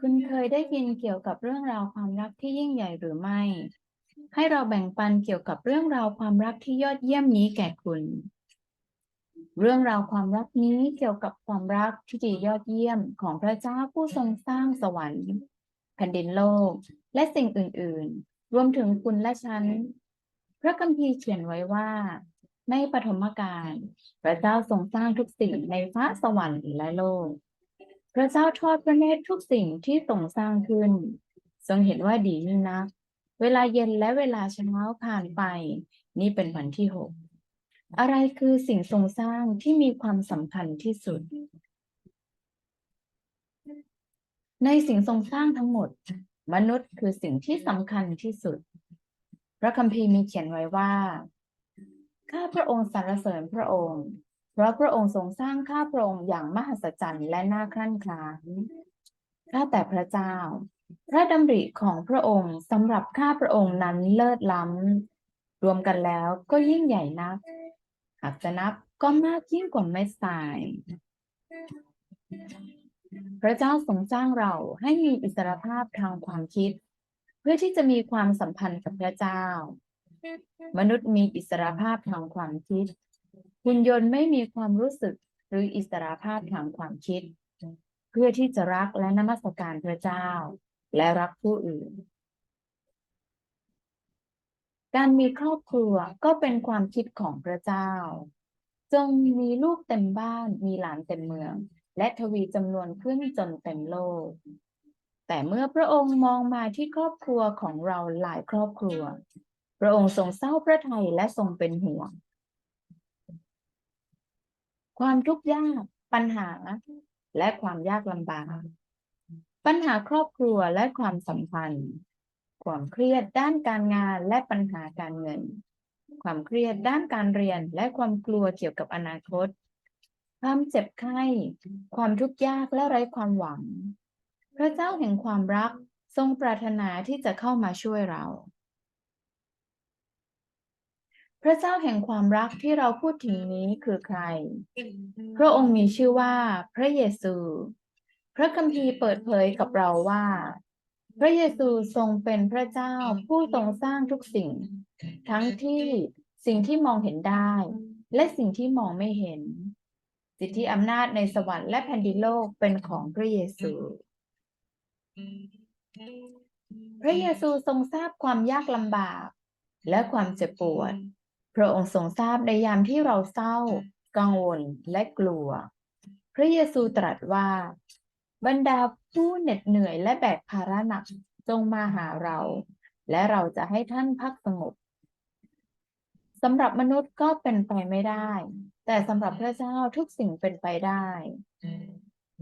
คุณเคยได้ยินเกี่ยวกับเรื่องราวความรักที่ยิ่งใหญ่หรือไม่ ให้เราแบ่งปันเกี่ยวกับเรื่องราวความรักที่ยอดเยี่ยมนี้แก่คุณ เรื่องราวความรักนี้เกี่ยวกับความรักที่ดียอดเยี่ยมของพระเจ้าผู้ทรงสร้างสวรรค์แผ่นดินโลก และสิ่งอื่น ๆ รวมถึงคุณและฉัน พระคัมภีร์เขียนไว้ว่า ในปฐมกาลพระเจ้าทรงสร้างทุกสิ่งในฟ้าสวรรค์และโลก พระเจ้าทอดพระเนตรทุกสิ่งที่ทรงสร้างขึ้น ทรงเห็นว่าดียิ่งนัก เวลาเย็นและเวลาเช้าผ่านไป นี่เป็นวันที่หกอะไรคือสิ่งทรงสร้างที่มีความสำคัญที่สุด ในสิ่งทรงสร้างทั้งหมด มนุษย์คือสิ่งที่สำคัญที่สุด พระคัมภีร์มีเขียนไว้ว่า ข้าพระองค์สรรเสริญพระองค์ เพราะพระองค์ทรงสร้างข้าพระองค์อย่างมหัศจรรย์และน่าครั่นคลาข้าแต่พระเจ้า พระดำริของพระองค์สำหรับข้าพระองค์นั้นเลิศล้ำ รวมกันแล้วก็ยิ่งใหญ่นัก หากจะนับก็มากยิ่งกว่าไม่ทราย พระเจ้าทรงสร้างเราให้มีอิสรภาพทางความคิด เพื่อที่จะมีความสัมพันธ์กับพระเจ้า มนุษย์มีอิสรภาพทางความคิด หุ่นยนต์ไม่มีความรู้สึกหรืออิสรภาพทางความคิด เพื่อที่จะรักและนมัสการพระเจ้า และรักผู้อื่น การมีครอบครัวก็เป็นความคิดของพระเจ้า จงมีลูกเต็มบ้านมีหลานเต็มเมือง และทวีจำนวนขึ้นจนเต็มโลก แต่เมื่อพระองค์มองมาที่ครอบครัวของเราหลายครอบครัว พระองค์ทรงเศร้าพระทัยและทรงเป็นห่วง ความทุกข์ยากปัญหาและความยากลำบาก ปัญหาครอบครัวและความสัมพันธ์ ความเครียดด้านการงานและปัญหาการเงิน ความเครียดด้านการเรียนและความกลัวเกี่ยวกับอนาคต ความเจ็บไข้ ความทุกข์ยากและไร้ความหวัง พระเจ้าแห่งความรักทรงปรารถนาที่จะเข้ามาช่วยเรา พระเจ้าแห่งความรักที่เราพูดถึงนี้คือใคร พระองค์มีชื่อว่าพระเยซู พระคัมภีร์เปิดเผยกับเราว่า พระเยซูทรงเป็นพระเจ้าผู้ทรงสร้างทุกสิ่ง ทั้งที่สิ่งที่มองเห็นได้ และสิ่งที่มองไม่เห็น สิทธิอำนาจในสวรรค์และแผ่นดินโลกเป็นของพระเยซู พระเยซูทรงทราบความยากลำบากและความเจ็บปวด พระองค์ทรงทราบในยามที่เราเศร้า กังวลและกลัว พระเยซูตรัสว่า บรรดาผู้เหน็ดเหนื่อยและแบกภาระหนักจงมาหาเรา และเราจะให้ท่านพักสงบสำหรับมนุษย์ก็เป็นไปไม่ได้ แต่สำหรับพระเจ้าทุกสิ่งเป็นไปได้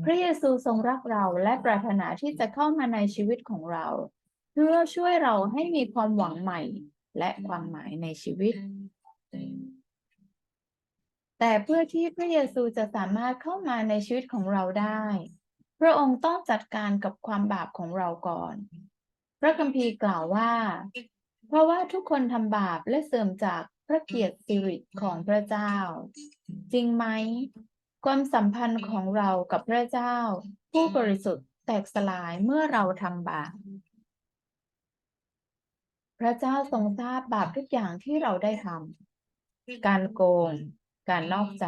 พระเยซูทรงรักเราและปรารถนาที่จะเข้ามาในชีวิตของเรา เพื่อช่วยเราให้มีความหวังใหม่และความหมายในชีวิต แต่เพื่อที่พระเยซูจะสามารถเข้ามาในชีวิตของเราได้ พระองค์ต้องจัดการกับความบาปของเราก่อน พระคัมภีร์กล่าวว่า เพราะว่าทุกคนทำบาปและเสื่อมจากพระเกียรติสิริของพระเจ้า จริงไหม ความสัมพันธ์ของเรากับพระเจ้า ผู้บริสุทธิ์แตกสลายเมื่อเราทำบาป พระเจ้าทรงทราบบาปทุกอย่างที่เราได้ทำ การโกง การนอกใจ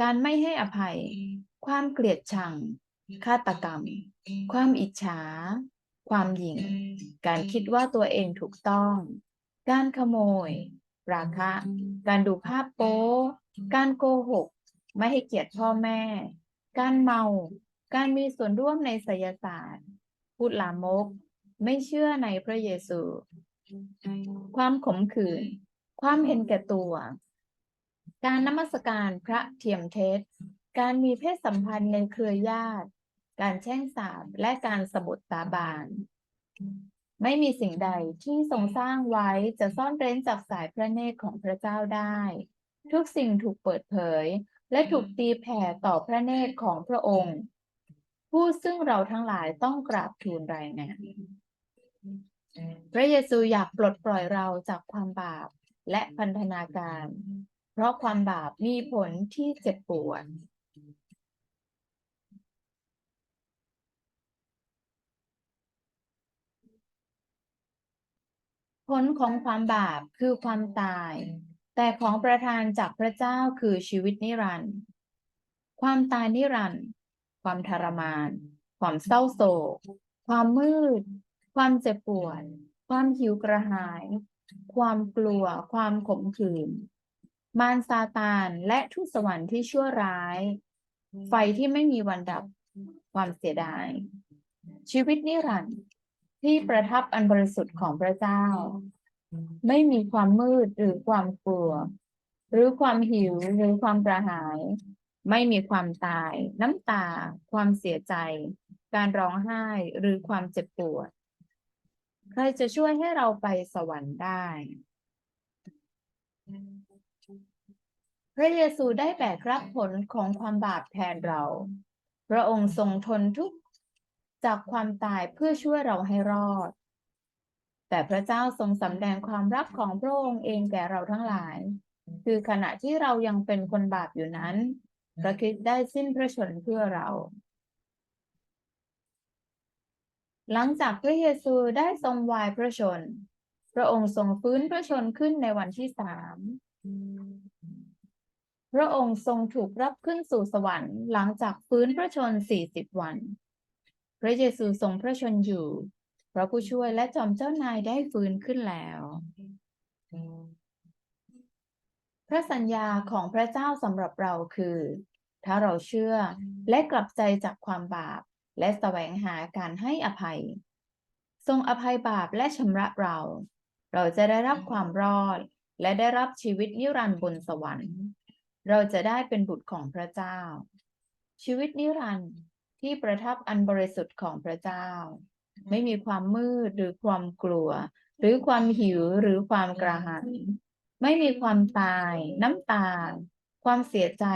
การไม่ให้อภัย ความเกลียดชัง ฆาตกรรม ความอิจฉา ความหยิ่ง การคิดว่าตัวเองถูกต้อง การขโมย ราคะ การดูภาพโป๊การโกหก ไม่ให้เกียรติพ่อแม่ การเมา การมีส่วนร่วมในไสยศาสตร์ พูดลามก ไม่เชื่อในพระเยซู ความขมขื่น ความเห็นแก่ตัว การนมัสการพระเทียมเท็จการมีเพศสัมพันธ์ในเครือญาติ การแช่งสาบและการสบุตสาบาน ไม่มีสิ่งใดที่ทรงสร้างไว้จะซ่อนเร้นจากสายพระเนตรของพระเจ้าได้ ทุกสิ่งถูกเปิดเผย และถูกตีแผ่ต่อพระเนตรของพระองค์ ผู้ซึ่งเราทั้งหลายต้องกราบทูลรายงานพระเยซูอยากปลดปล่อยเราจากความบาปและพันธนาการ พราะความบาปมีผลที่เจ็บปวดผลของความบาปคือความตาย แต่ของประทานจากพระเจ้าคือชีวิตนิรันดร์ความตายนิรันดร์ความทรมาน ความเศร้าโศก ความมืด ความเจ็บปวด ความหิวกระหาย ความกลัว ความขมขื่น มารซาตานและทุกสวรรค์ที่ชั่วร้าย ไฟที่ไม่มีวันดับความเสียดาย ชีวิตนิรันดร์ที่ประทับอันบริสุทธิ์ของพระเจ้า ไม่มีความมืดหรือความกลัว หรือความหิวหรือความกระหาย ไม่มีความตาย น้ำตา ความเสียใจ การร้องไห้หรือความเจ็บปวด ใครจะช่วยให้เราไปสวรรค์ได้ ระเยซูได้แบกรับผลของความบาปแทนเรา พระองค์ทรงทนทุกข์จากความตายเพื่อช่วยเราให้รอด แต่พระเจ้าทรงสำแดงความรักของพระองค์เองแก่เราทั้งหลาย คือขณะที่เรายังเป็นคนบาปอยู่นั้น พระคริสต์ได้สิ้นพระชนเพื่อเรา หลังจากพระเยซูได้ทรงวายพระชน พระองค์ทรงฟื้นพระชนขึ้นในวันที่สาม พระองค์ทรงถูกรับขึ้นสู่สวรรค์หลังจากฟื้นพระชนสี่สิบวัน พระเยซูทรงพระชนอยู่ พระผู้ช่วยและจอมเจ้านายได้ฟื้นขึ้นแล้ว พระสัญญาของพระเจ้าสำหรับเราคือ ถ้าเราเชื่อและกลับใจจากความบาปและแสวงหาการให้อภัย ทรงอภัยบาปและชำระเรา เราจะได้รับความรอด และได้รับชีวิตนิรันดร์บนสวรรค์ เราจะได้เป็นบุตรของพระเจ้า ชีวิตนิรันดร์ที่ประทับอันบริสุทธิ์ของพระเจ้า ไม่มีความมืดหรือความกลัว หรือความหิวหรือความกระหายไม่มีความตาย น้ำตา ความเสียใจ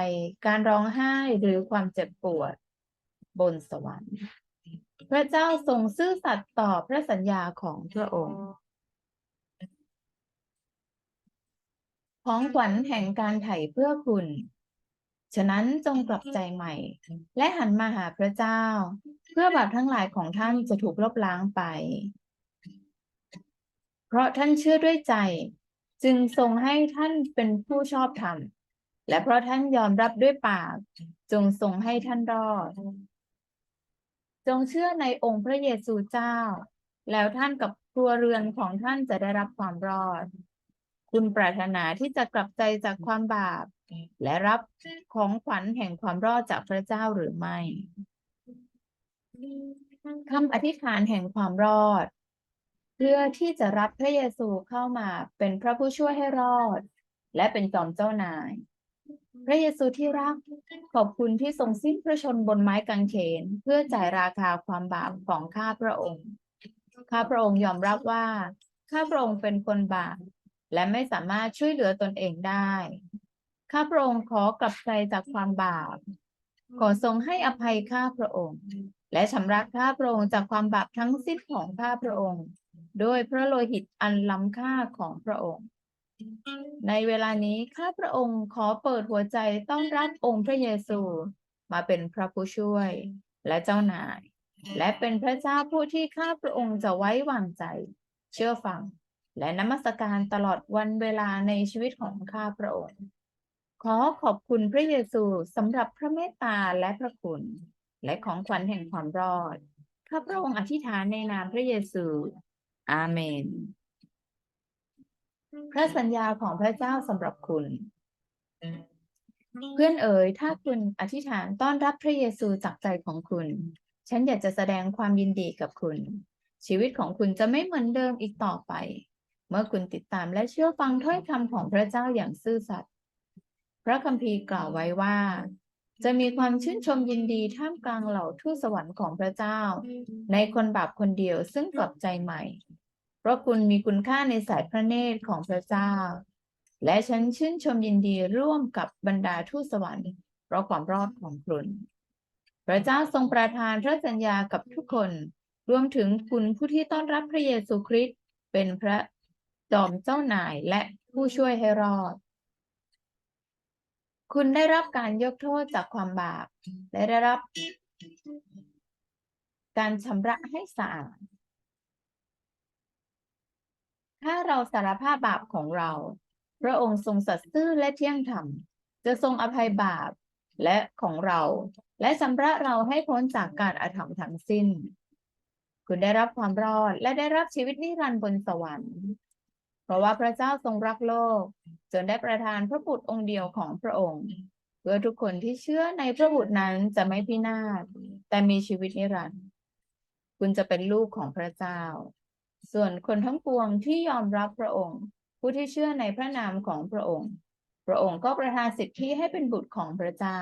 การร้องไห้หรือความเจ็บปวด บนสวรรค์ พระเจ้าทรงซื่อสัตย์ต่อพระสัญญาของพระองค์ ของขวัญแห่งการไถ่เพื่อคุณ ฉะนั้นจงกลับใจใหม่ และหันมาหาพระเจ้า เพื่อบาปทั้งหลายของท่านจะถูกลบล้างไป เพราะท่านเชื่อด้วยใจ จึงทรงให้ท่านเป็นผู้ชอบธรรม และเพราะท่านยอมรับด้วยปาก จงทรงให้ท่านรอด จงเชื่อในองค์พระเยซูเจ้า แล้วท่านกับครัวเรือนของท่านจะได้รับความรอด คุณปรารถนาที่จะกลับใจจากความบาป และรับของขวัญแห่งความรอดจากพระเจ้าหรือไม่คำอธิษฐานแห่งความรอด เพื่อที่จะรับพระเยซูเข้ามาเป็นพระผู้ช่วยให้รอด และเป็นจอมเจ้านาย พระเยซูที่รักขอบคุณที่ทรงสิ้นพระชนบนไม้กางเขน เพื่อจ่ายราคาความบาปของข้าพระองค์ ข้าพระองค์ยอมรับว่า ข้าพระองค์เป็นคนบาป และไม่สามารถช่วยเหลือตนเองได้ ข้าพระองค์ขอกลับใจจากความบาป ขอทรงให้อภัยข้าพระองค์ และชำระข้าพระองค์จากความบาปทั้งสิ้นของข้าพระองค์โดยพระโลหิตอันล้ำค่าของพระองค์ ในเวลานี้ข้าพระองค์ขอเปิดหัวใจต้อนรับองค์พระเยซู มาเป็นพระผู้ช่วยและเจ้านาย และเป็นพระเจ้าผู้ที่ข้าพระองค์จะไว้วางใจ เชื่อฟัง และนมัสการตลอดวันเวลาในชีวิตของข้าพระองค์ ขอขอบคุณพระเยซูสำหรับพระเมตตาและพระคุณ และของขวัญแห่งความรอด ข้าพระองค์อธิษฐานในนามพระเยซู อาเมน พระสัญญาของพระเจ้าสำหรับคุณ เพื่อนเอ๋ย ถ้าคุณอธิษฐานต้อนรับพระเยซูจากใจของคุณ ฉันอยากจะแสดงความยินดีกับคุณ ชีวิตของคุณจะไม่เหมือนเดิมอีกต่อไป มื่อคุณติดตามและเชื่อฟังถ้อยคำของพระเจ้าอย่างซื่อสัตย์พระคัมภีร์กล่าวไว้ว่า จะมีความชื่นชมยินดีท่ามกลางเหล่าทูตสวรรค์ของพระเจ้า ในคนบาปคนเดียวซึ่งกลับใจใหม่ เพราะคุณมีคุณค่าในสายพระเนตรของพระเจ้า และฉันชื่นชมยินดีร่วมกับบรรดาทูตสวรรค์เพราะความรอดของคุณพระเจ้าทรงประทานพระสัญญากับทุกคน รวมถึงคุณผู้ที่ต้อนรับพระเยซูคริสต์เป็นพระ จอมเจ้านายและผู้ช่วยให้รอด คุณได้รับการยกโทษจากความบาปและได้รับ การชำระให้สะอาด ถ้าเราสารภาพบาปของเรา พระองค์ทรงสัตย์ซื่อและเที่ยงธรรม จะทรงอภัยบาปและของเรา และชำระเราให้พ้นจากการอาธรรมทั้งสิ้น คุณได้รับความรอดและได้รับชีวิตนิรันดร์บนสวรรค์ ราะว่าพระเจ้าทรงรักโลก จนได้ประทานพระบุตรองค์เดียวของพระองค์ เพื่อทุกคนที่เชื่อในพระบุตรนั้นจะไม่พินาศแต่มีชีวิตนิรันดร์คุณจะเป็นลูกของพระเจ้า ส่วนคนทั้งปวงที่ยอมรับพระองค์ ผู้ที่เชื่อในพระนามของพระองค์ พระองค์ก็ประทานสิทธิให้เป็นบุตรของพระเจ้า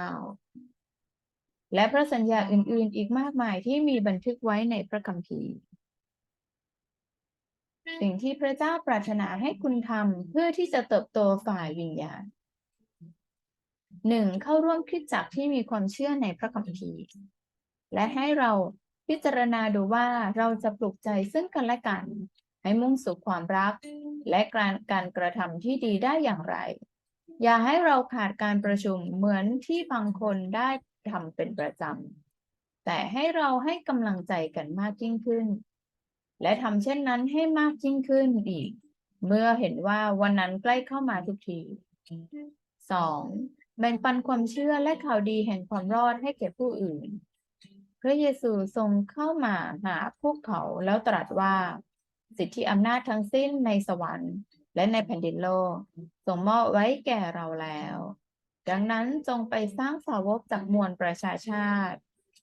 และพระสัญญาอื่นๆ อีกมากมายที่มีบันทึกไว้ในพระคัมภีร์ สิ่งที่พระเจ้าปรารถนาให้คุณทำเพื่อที่จะเติบโตฝ่ายวิญญาณหนึ่งเข้าร่วมคริสตจักที่มีความเชื่อในพระคัมภีร์ และให้เราพิจารณาดูว่าเราจะปลุกใจซึ่งกันและกัน ให้มุ่งสู่ความรัก และการการกระทำที่ดีได้อย่างไร อย่าให้เราขาดการประชุมเหมือนที่บางคนได้ทำเป็นประจำแต่ให้เราให้กำลังใจกันมากยิ่งขึ้น และทำเช่นนั้นให้มากยิ่งขึ้นอีก เมื่อเห็นว่าวันนั้นใกล้เข้ามาทุกทีสองแบ่งปันความเชื่อและข่าวดีแห่งความรอดให้แก่ผู้อื่น พระเยซูทรงเข้ามาหาพวกเขาแล้วตรัสว่า สิทธิอำนาจทั้งสิ้นในสวรรค์และในแผ่นดินโลกทรงมอบไว้แก่เราแล้ว ดังนั้นจงไปสร้างสาวกจากมวลประชาชาติ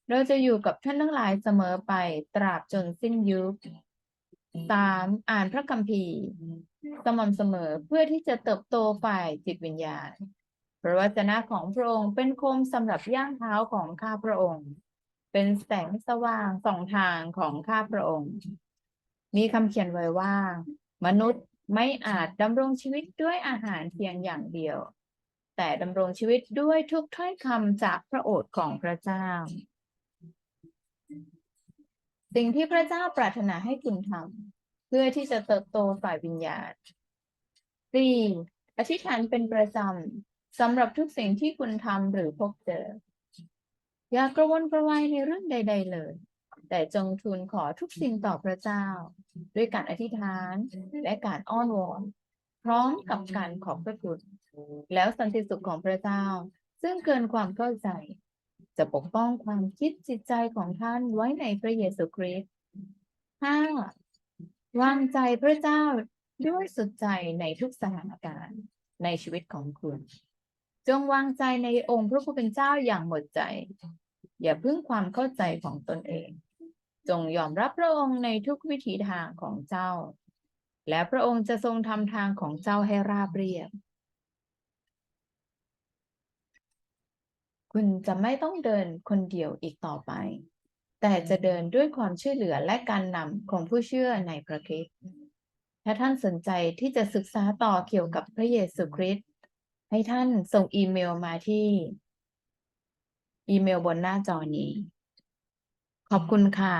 เราจะอยู่กับท่านทั้งหลายเสมอไปตราบจนสิ้นยุค สามอ่านพระคัมภีร์ สม่ำเสมอเพื่อที่จะเติบโตฝ่ายจิตวิญญาณ พระวจนะของพระองค์เป็นโคมสำหรับย่างเท้าของข้าพระองค์ เป็นแสงสว่างสองทางของข้าพระองค์ มีคำเขียนไว้ว่า มนุษย์ไม่อาจดำรงชีวิตด้วยอาหารเพียงอย่างเดียว แต่ดำรงชีวิตด้วยทุกถ้อยคำจากพระโอษฐ์ของพระเจ้า สิ่งที่พระเจ้าปรารถนาให้คุณทำเพื่อที่จะเติบโตฝ่ายวิญญาณสี่อธิษฐานเป็นประจำสำหรับทุกสิ่งที่คุณทำหรือพบเจอ อย่ากระวนกระวายในเรื่องใด ๆ เลย แต่จงทูลขอทุกสิ่งต่อพระเจ้า ด้วยการอธิษฐานและการอ้อนวอน พร้อมกับการขอบพระคุณแล้วสันติสุขของพระเจ้า ซึ่งเกินความเข้าใจ จะปกป้องความคิดจิตใจของท่านไว้ในพระเยซูคริสต์ห้าวางใจพระเจ้าด้วยสุดใจในทุกสถานการณ์ในชีวิตของคุณ จงวางใจในองค์พระผู้เป็นเจ้าอย่างหมดใจ อย่าพึ่งความเข้าใจของตนเอง จงยอมรับพระองค์ในทุกวิถีทางของเจ้า และพระองค์จะทรงทำทางของเจ้าให้ราบเรียบ คุณจะไม่ต้องเดินคนเดียวอีกต่อไป แต่จะเดินด้วยความช่วยเหลือและการนำของผู้เชื่อในพระคริสต์ถ้าท่านสนใจที่จะศึกษาต่อเกี่ยวกับพระเยซูคริสต์ให้ท่านส่งอีเมลมาที่ อีเมลบนหน้าจอนี้ ขอบคุณค่ะ